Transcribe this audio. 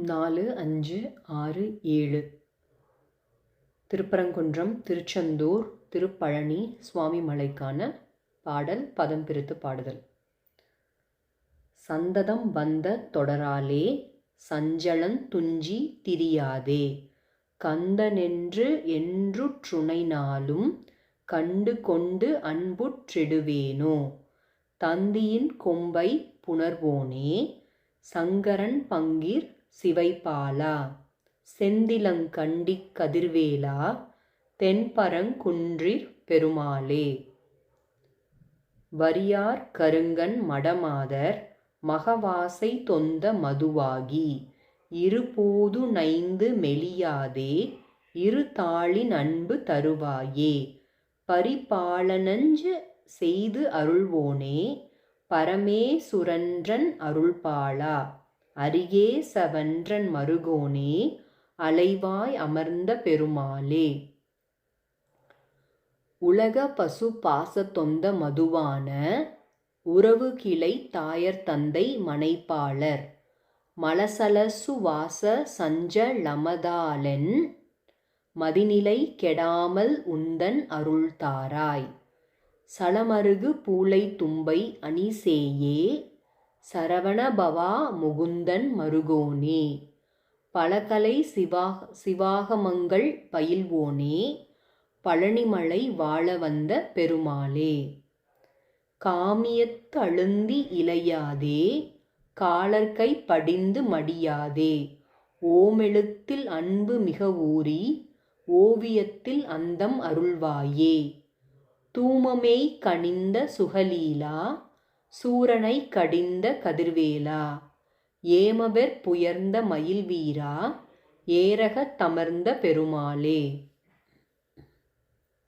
நாலு அஞ்சு ஆறு ஏழு. திருப்பரங்குன்றம் திருச்செந்தூர் திருப்பழனி சுவாமி மலைக்கான பாடல் பதம் பிரித்து பாடுதல். சந்ததம் வந்த தொடராலே சஞ்சலன் துஞ்சி திரியாதே. கந்தனென்று என்றுற்றுணைனாலும் கண்டு கொண்டு அன்புற்றிடுவேனோ தந்தியின் கொம்பை புணர்வோனே சங்கரன் பங்கீர் சிவைபாலா. செந்திலங்கண்டிக் கதிர்வேலா தென்பரங்குன்றிற் பெருமாளே. வரியார் கருங்கன் மடமாதர் மகவாசை தொந்த மதுவாகி இருபோது நைந்து மெலியாதே இருதாளின் அன்பு தருவாயே. பரிபாலனஞ்சு செய்து அருள்வோனே பரமேசுரன்றன் அரியே சவன்றன் மருகோனே அலைவாய் அமர்ந்த பெருமாளே. உலக பசு பாசத்தொந்த மதுவான உறவு கிளை தாயர் தந்தை மனைப்பாளர் மலசலசு வாச சஞ்ச லமதாலென் மதிநிலை கெடாமல் உந்தன் அருள்தாராய். சலமருகு பூலை தும்பை அணிசேயே சரவணபவா முகுந்தன் மருகோனே. பலகலை சிவா சிவாகமங்கள் பயில்வோனே. பழனிமலை வாழ வந்த பெருமாளே. காமியத்து அழுந்தி இளையாதே காலர்கை படிந்து மடியாதே. ஓமெழுத்தில் அன்பு மிக ஊறி ஓவியத்தில் அந்தம் அருள்வாயே. தூமமே கனிந்த சுகலீலா சூரனை கடிந்த கதிர்வேலா ஏமவெற் புயர்ந்த மயில் வீரா ஏரகத் தமர்ந்த பெருமாளே.